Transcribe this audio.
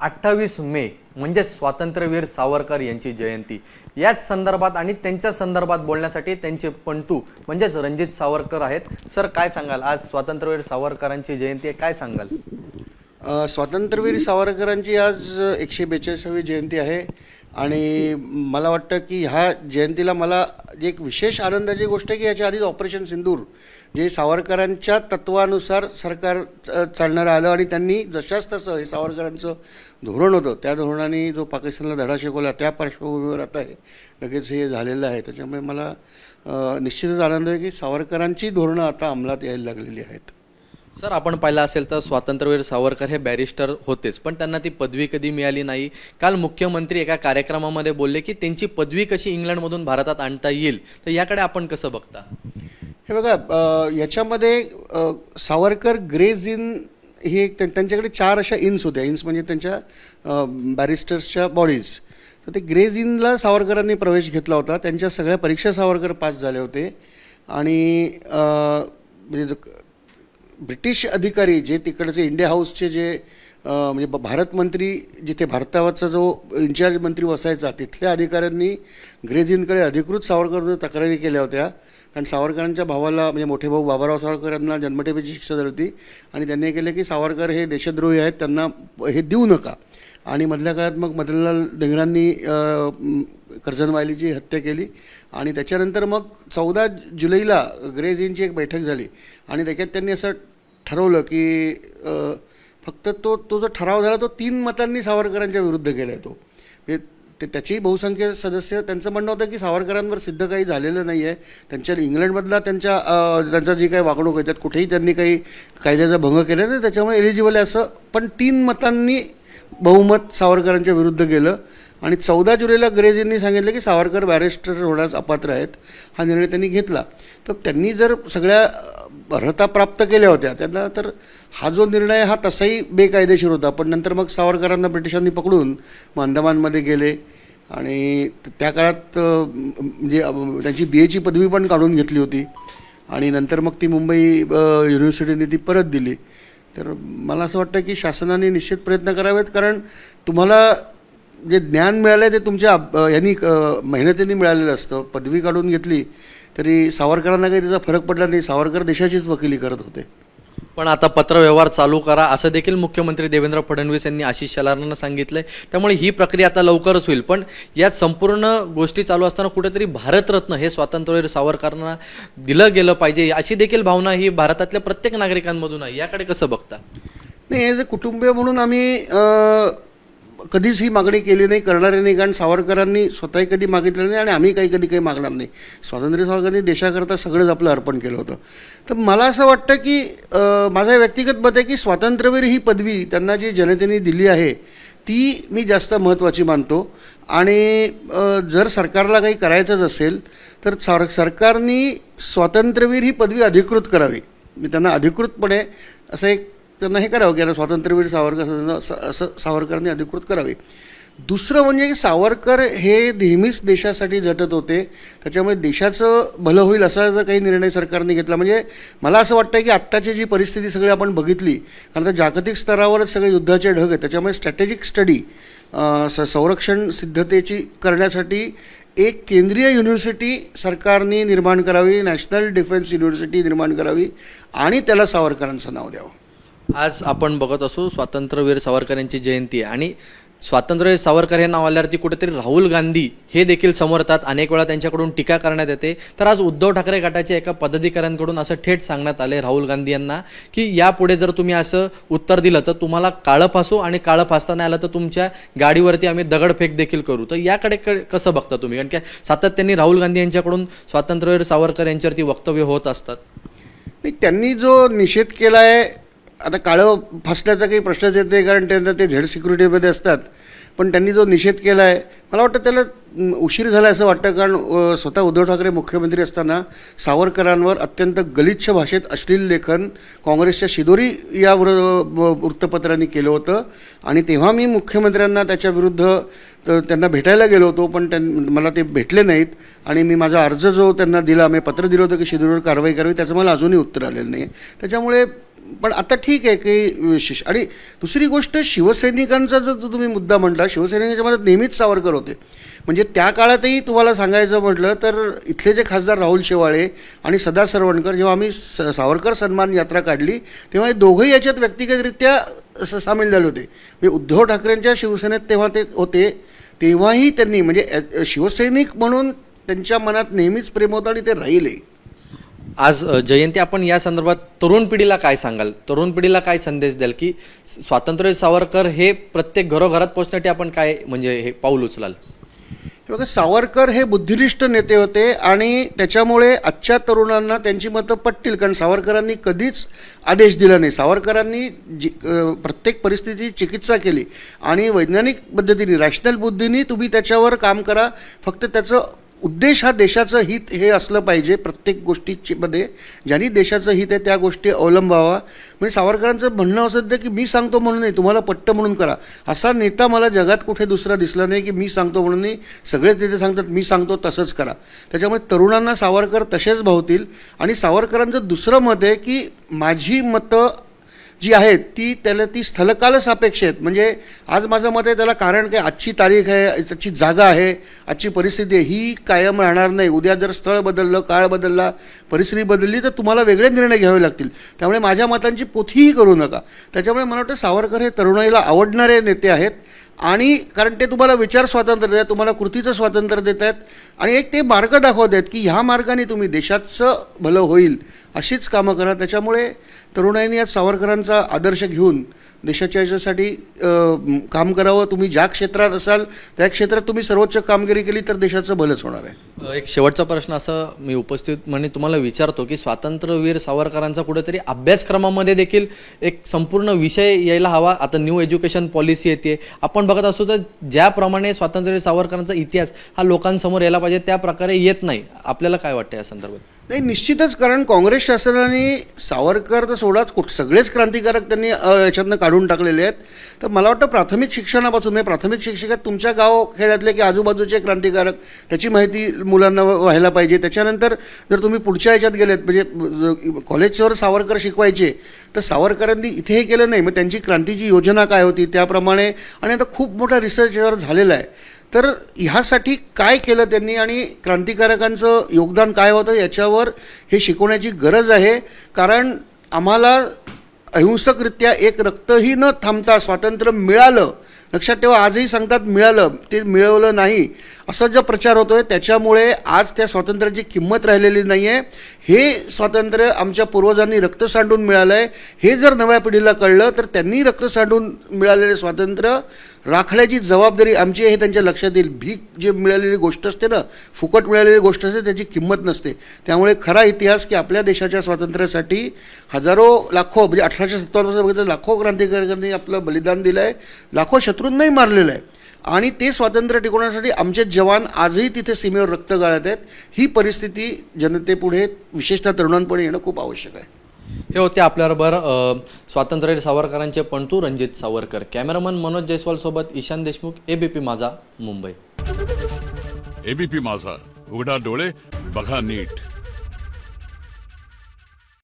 अठ्ठावीस मे म्हणजे स्वातंत्र्यवीर सावरकर यांची जयंती. याच संदर्भात आणि त्यांच्या संदर्भात बोलण्यासाठी त्यांचे पंटू म्हणजेच रणजित सावरकर आहेत. सर काय सांगाल? आज स्वातंत्र्यवीर सावरकरांची जयंती आहे काय सांगाल? स्वातंत्र्यवीर सावरकरांची आज एकशे बेचाळीसावी जयंती आहे. आणि मला वाटतं की ह्या जयंतीला मला एक विशेष आनंदाची गोष्ट आहे की याच्या आधीच ऑपरेशन सिंदूर जे सावरकरांच्या तत्वानुसार सरकार च- चालणारं आलं आणि त्यांनी जशाच तसं हे सावरकरांचं धोरण होतं त्या धोरणाने जो पाकिस्तानला धडा शिकवला त्या पार्श्वभूमीवर आता हे लगेच हे झालेलं आहे. त्याच्यामुळे मला निश्चितच आनंद आहे की सावरकरांची धोरणं आता अंमलात यायला लागलेली आहेत. सर आपण पाहिलं असेल तर स्वातंत्र्यवीर सावरकर हे बॅरिस्टर होतेच पण त्यांना ती पदवी कधी मिळाली नाही. काल मुख्यमंत्री एका कार्यक्रमामध्ये बोलले की त्यांची पदवी कशी इंग्लंडमधून भारतात आणता येईल तर याकडे आपण कसं बघता? हे बघा याच्यामध्ये सावरकर ग्रेज इन हे त्यांच्याकडे चार अशा इन्स होत्या. इन्स म्हणजे त्यांच्या बॅरिस्टर्सच्या बॉडीज. तर ते ग्रेज इनला सावरकरांनी प्रवेश घेतला होता. त्यांच्या सगळ्या परीक्षा सावरकर पास झाले होते. आणि म्हणजे ब्रिटिश अधिकारी जे तिकडचे इंडिया हाऊसचे जे म्हणजे भारत मंत्री जिथे भारतावरचा जो इन्चार्ज मंत्री बसायचा तिथल्या अधिकाऱ्यांनी ग्रेझिनकडे अधिकृत सावरकर तक्रारी केल्या होत्या. कारण सावरकरांच्या भावाला म्हणजे मोठे भाऊ बाबाराव सावरकर यांना जन्मठेपेची शिक्षा झाली होती. आणि त्यांनी केलं की सावरकर हे देशद्रोही आहेत त्यांना हे देऊ नका. आणि मधल्या काळात मग मदनलाल धिंगरांनी अ, कर्जनवालीची हत्या केली. आणि त्याच्यानंतर मग चौदा जुलैला ग्रेजींची एक बैठक झाली. आणि त्याच्यात त्यांनी असं ठरवलं की फक्त तो तो जो ठराव झाला तो तीन मतांनी सावरकरांच्या विरुद्ध गेला आहे तो म्हणजे ते त्याचेही बहुसंख्य सदस्य त्यांचं म्हणणं होतं की सावरकरांवर सिद्ध काही झालेलं नाही आहे त्यांच्या इंग्लंडमधला त्यांच्या त्यांचा जी काही वागणूक आहे त्यात कुठेही त्यांनी काही कायद्याचा भंग केला नाही. त्याच्यामुळे एलिजिबल आहे असं पण तीन मतांनी बहुमत सावरकरांच्या विरुद्ध गेलं. आणि चौदा जुलैला ग्रेजींनी सांगितलं की सावरकर बॅरिस्टर होण्यास अपात्र आहेत हा निर्णय त्यांनी घेतला. तर त्यांनी जर सगळ्या अर्हता प्राप्त केल्या होत्या त्यांना तर हा जो निर्णय हा तसाही बेकायदेशीर होता. पण नंतर मग सावरकरांना ब्रिटिशांनी पकडून मग अंदमानमध्ये गेले आणि त्या काळात म्हणजे त्यांची बी एची पदवी पण काढून घेतली होती. आणि नंतर मग ती मुंबई युनिव्हर्सिटीने ती परत दिली. तर मला असं वाटतं की शासनाने निश्चित प्रयत्न करावेत कारण तुम्हाला जे ज्ञान मिळालं आहे ते तुमच्या अभ- यांनी मेहनतीने मिळालेलं असतं. पदवी काढून घेतली तरी सावरकरांना काही त्याचा फरक पडला नाही. सावरकर देशाचीच वकिली करत होते. पण आता पत्रव्यवहार चालू करा असं देखील मुख्यमंत्री देवेंद्र फडणवीस यांनी आशिष शेलारांना सांगितलंय. त्यामुळे ही प्रक्रिया आता लवकरच होईल. पण या संपूर्ण गोष्टी चालू असताना कुठेतरी भारतरत्न हे स्वातंत्र्यवीर सावरकरांना दिलं गेलं पाहिजे अशी देखील भावना ही भारतातल्या प्रत्येक नागरिकांमधून आहे. याकडे कसं बघता? नाही एज अ कुटुंबीय म्हणून आम्ही कधीच ही मागणी केली नाही करणारे नाही कारण सावरकरांनी स्वतःही कधी मागितलं नाही आणि आम्ही काही कधी काही मागणार नाही. स्वातंत्र्य सावरकरांनी देशाकरता सगळंच आपलं अर्पण केलं होतं. तर मला असं वाटतं की माझं व्यक्तिगत मत आहे की स्वातंत्र्यवीर ही पदवी त्यांना जी जनतेने दिली आहे ती मी जास्त महत्त्वाची मानतो. आणि जर सरकारला काही करायचंच असेल तर सर सरकारने स्वातंत्र्यवीर ही पदवी अधिकृत करावी. मी त्यांना अधिकृतपणे असं एक त्यांना हे करावं की यांना स्वातंत्र्यवीर सावरकर असं- असं असं सावरकरांनी अधिकृत करावे. दुसरं म्हणजे की सावरकर हे नेहमीच देशासाठी झटत होते. त्याच्यामुळे देशाचं भलं होईल असा जर काही निर्णय सरकारने घेतला. म्हणजे मला असं वाटतं की आत्ताची जी परिस्थिती सगळी आपण बघितली कारण आता जागतिक स्तरावरच सगळे युद्धाचे ढग आहेत. त्याच्यामुळे स्ट्रॅटेजिक स्टडी स संरक्षण सिद्धतेची करण्यासाठी एक केंद्रीय युनिव्हर्सिटी सरकारने निर्माण करावी नॅशनल डिफेन्स युनिव्हर्सिटी निर्माण करावी आणि त्याला सावरकरांचं नाव द्यावं. आज आपण बघत असू स्वातंत्र्यवीर सावरकर यांची जयंती आहे आणि स्वातंत्र्यवीर सावरकर हे नाव आल्यावरती कुठेतरी राहुल गांधी हे देखील समोर येतात अनेक वेळा त्यांच्याकडून टीका करण्यात येते. तर आज उद्धव ठाकरे गटाच्या एका पदाधिकाऱ्यांकडून असं थेट सांगण्यात आले राहुल गांधी यांना की यापुढे जर तुम्ही असं उत्तर दिलं तर तुम्हाला काळं फासू आणि काळं फासता नाही आलं तर तुमच्या गाडीवरती आम्ही दगडफेक देखील करू. तर याकडे क- कसं बघता तुम्ही? कारण की सातत्याने राहुल गांधी यांच्याकडून स्वातंत्र्यवीर सावरकर यांच्यावरती वक्तव्य होत असतात. नाही त्यांनी जो निषेध केला आहे आता काळं फासल्याचा काही प्रश्नच येत नाही कारण त्यांना ते झेड सिक्युरिटीमध्ये असतात. पण त्यांनी जो निषेध केला आहे मला वाटतं त्याला उशीर झाला असं वाटतं कारण स्वतः उद्धव ठाकरे मुख्यमंत्री असताना सावरकरांवर अत्यंत गलिच्छ भाषेत अश्लील लेखन काँग्रेसच्या शिदोरी या वृ वृत्तपत्रांनी केलं होतं. आणि तेव्हा मी मुख्यमंत्र्यांना त्याच्याविरुद्ध त्यांना भेटायला गेलो होतो पण त्यां मला ते भेटले नाहीत. आणि मी माझा अर्ज जो त्यांना दिला मी पत्र दिलं होतं की शिदोरीवर कारवाई करावी त्याचं मला अजूनही उत्तर आलेलं नाही. त्याच्यामुळे पण आता ठीक आहे की विशेष. आणि दुसरी गोष्ट शिवसैनिकांचा जर तुम्ही मुद्दा म्हटला शिवसैनिकांच्या मध्ये नेहमीच सावरकर होते. म्हणजे त्या काळातही तुम्हाला सांगायचं म्हटलं तर इथले जे खासदार राहुल शेवाळे आणि सदा सरवणकर जेव्हा आम्ही स सावरकर सन्मान यात्रा काढली तेव्हा हे दोघंही याच्यात व्यक्तिगतरित्या स सामील झाले होते. म्हणजे उद्धव ठाकरेंच्या शिवसेनेत तेव्हा ते होते तेव्हाही त्यांनी म्हणजे शिवसैनिक म्हणून त्यांच्या मनात नेहमीच प्रेम होतं आणि ते राहिले. आज जयंती आपण या संदर्भात तरुण पिढीला काय सांगाल? तरुण पिढीला काय संदेश द्याल की स्वातंत्र्य सावरकर हे प्रत्येक घरोघरात पोहोचण्यासाठी आपण काय म्हणजे हे पाऊल उचलाल? बघा सावरकर हे बुद्धिनिष्ठ नेते होते आणि त्याच्यामुळे आजच्या तरुणांना त्यांची मतं पटतील कारण सावरकरांनी कधीच आदेश दिला नाही. सावरकरांनी जी प्रत्येक परिस्थितीची चिकित्सा केली आणि वैज्ञानिक पद्धतीने रॅशनल बुद्धीने तुम्ही त्याच्यावर काम करा. फक्त त्याचं उद्देश हा देशाचं हित हे असलं पाहिजे प्रत्येक गोष्टीमध्ये. ज्यांनी देशाचं हित आहे त्या गोष्टी अवलंबावा. म्हणजे सावरकरांचं म्हणणं असं होतं की मी सांगतो म्हणून नाही तुम्हाला पट्ट म्हणून करा. असा नेता मला जगात कुठे दुसरा दिसला नाही की मी सांगतो म्हणून नाही. सगळेच नेते सांगतात मी सांगतो तसंच करा. त्याच्यामुळे तरुणांना सावरकर तसेच भावतील. आणि सावरकरांचं दुसरं मत आहे की माझी मतं जी आहेत ती त्याला ती स्थलकाल सापेक्ष आहेत. म्हणजे आज माझं मत आहे त्याला कारण काय आजची तारीख आहे त्याची जागा आहे आजची परिस्थिती आहे ही कायम राहणार नाही. उद्या जर स्थळ बदललं काळ बदलला परिस्थिती बदलली तर तुम्हाला वेगळे निर्णय घ्यावे लागतील. त्यामुळे माझ्या मतांची पोथीही करू नका. त्याच्यामुळे मला वाटतं सावरकर हे तरुणाईला आवडणारे नेते आहेत. आणि कारण ते तुम्हाला विचार स्वातंत्र्य देतात तुम्हाला कृतीचं स्वातंत्र्य देत आहेत. आणि एक ते मार्ग दाखवत आहेत की ह्या मार्गाने तुम्ही देशाचं भलं होईल अशीच कामं करा. त्याच्यामुळे तरुणाईने आज सावरकरांचा आदर्श घेऊन देशाच्या याच्यासाठी काम करावं तुम्ही ज्या क्षेत्रात असाल त्या क्षेत्रात तुम्ही सर्वोच्च कामगिरी केली तर देशाचं भलंच होणार आहे. एक शेवटचा प्रश्न असं मी उपस्थित म्हणजे तुम्हाला विचारतो की स्वातंत्र्यवीर सावरकरांचा कुठेतरी अभ्यासक्रमामध्ये देखील एक संपूर्ण विषय यायला हवा. आता न्यू एज्युकेशन पॉलिसी येते. आपण बघत असतो तर ज्याप्रमाणे स्वातंत्र्यवीर सावरकरांचा इतिहास हा लोकांसमोर यायला पाहिजे त्या प्रकारे येत नाही. आपल्याला काय वाटतं या संदर्भात? नाही निश्चितच कारण काँग्रेस शासनाने सावरकर तर सोडाच कुठ सगळेच क्रांतिकारक त्यांनी याच्यातनं काढून टाकलेले आहेत. तर मला वाटतं प्राथमिक शिक्षणापासून म्हणजे प्राथमिक शिक्षकात तुमच्या गाव खेड्यातले की आजूबाजूचे क्रांतिकारक त्याची माहिती मुलांना व्हायला पाहिजे. त्याच्यानंतर जर तुम्ही पुढच्या ह्याच्यात गेलेत म्हणजे कॉलेजवर सावरकर शिकवायचे तर सावरकरांनी इथे हे केलं नाही. मग त्यांची क्रांतीची योजना काय होती त्याप्रमाणे आणि आता खूप मोठा रिसर्च यावर झालेला आहे. तर ह्यासाठी काय केलं त्यांनी आणि क्रांतिकारकांचं योगदान काय होतं याच्यावर हे शिकवण्याची गरज आहे? कारण आम्हाला अहिंसकरित्या एक रक्तही न थांबता स्वातंत्र्य मिळालं लक्षात ठेवा आजही सांगतात मिळालं ते मिळवलं नाही असा जो प्रचार होतो आहे त्याच्यामुळे आज त्या स्वातंत्र्याची किंमत राहिलेली नाही आहे हे स्वातंत्र्य आमच्या पूर्वजांनी रक्त सांडून मिळालं आहे हे जर नव्या पिढीला कळलं तर त्यांनी रक्त सांडून मिळालेले स्वातंत्र्य राखण्याची जबाबदारी आमची हे त्यांच्या लक्षात येईल. भीक जे मिळालेली गोष्ट असते ना फुकट मिळालेली गोष्ट असते त्याची किंमत नसते. त्यामुळे खरा इतिहास की आपल्या देशाच्या स्वातंत्र्यासाठी हजारो लाखो म्हणजे अठराशे सत्तावन्नपासून बघितलं लाखो क्रांतिकारकांनी आपलं बलिदान दिलं आहे लाखो शत्रूंनाही मारलेलं आहे. आणि ते स्वातंत्र्य टिकवण्यासाठी आमचे जवान आजही तिथे सीमेवर रक्त गाळत आहेत. ही परिस्थिती जनतेपुढे विशेषतः तरुणांपुढे येणं खूप आवश्यक आहे. हे होते आपल्याबरोबर स्वातंत्र्यवीर सावरकरांचे पणतू रणजित सावरकर. कॅमेरामन मनोज जयस्वाल सोबत ईशान देशमुख एबीपी माझा मुंबई. एबीपी माझा उघडा डोळे बघा नीट.